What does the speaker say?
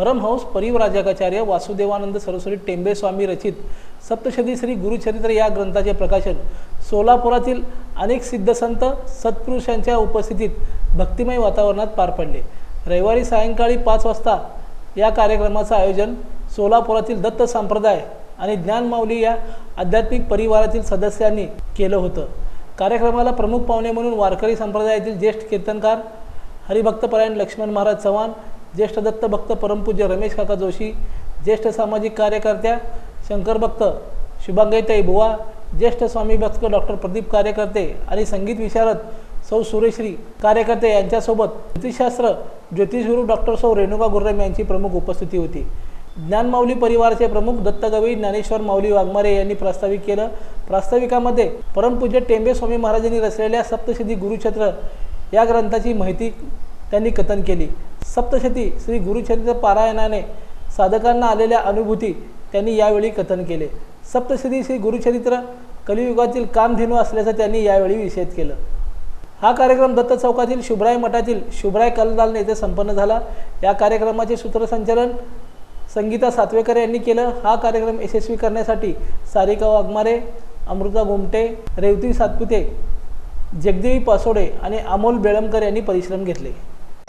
परमहंस परिवराजकाचार्य वासुदेवानंद सरस्वती टेंबे स्वामी रचित सप्तशती श्री गुरुचरित्र या ग्रंथाचे प्रकाशन सोलापुरातील अनेक सिद्धसंत सत्पुरुषांच्या उपस्थितीत भक्तिमय वातावरणात पार पडले. रविवारी सायंकाळी पाच वाजता या कार्यक्रमाचं आयोजन सोलापुरातील दत्त संप्रदाय आणि ज्ञानमाऊली या आध्यात्मिक परिवारातील सदस्यांनी केलं होतं. कार्यक्रमाला प्रमुख पाहुणे म्हणून वारकरी संप्रदायातील ज्येष्ठ कीर्तनकार हरिभक्तपरायण लक्ष्मण महाराज चव्हाण ज्येष्ठ दत्त भक्त परमपूज्य रमेश काका जोशी ज्येष्ठ सामाजिक कार्यकर्त्या शंकर भक्त शुभांगाईताई बुवा ज्येष्ठ स्वामी भक्त डॉक्टर प्रदीप कार्यकर्ते आणि संगीत विशारद सौ सुरेश्री कार्यकर्ते यांच्यासोबत ज्योतिषशास्त्र ज्योतिषगुरू डॉक्टर सौ रेणुका गुर्रम यांची प्रमुख उपस्थिती होती. ज्ञानमाऊली परिवाराचे प्रमुख दत्तगवी ज्ञानेश्वर माऊली वाघमारे यांनी प्रास्ताविक केलं. प्रास्ताविकामध्ये परमपूज्य टेंबे स्वामी महाराजांनी रचलेल्या सप्तशिद्धी गुरुक्षेत्र या ग्रंथाची माहिती त्यांनी कथन केली. सप्तशती श्री गुरुचरित्र पारायणाने साधकांना आलेल्या अनुभूती त्यांनी यावेळी कथन केले. सप्तशती श्री गुरुचरित्र कलियुगातील कामधेनू असल्याचं त्यांनी यावेळी विषेध केलं. हा कार्यक्रम दत्त चौकातील शुभराय मठातील शुभराय कलदालन येथे संपन्न झाला. या कार्यक्रमाचे सूत्रसंचालन संगीता सातवेकर यांनी केलं. हा कार्यक्रम यशस्वी करण्यासाठी सारिका वाघमारे अमृता गोमटे रेवती सातपुते जगदेवी पासोडे आणि अमोल बेळमकर यांनी परिश्रम घेतले.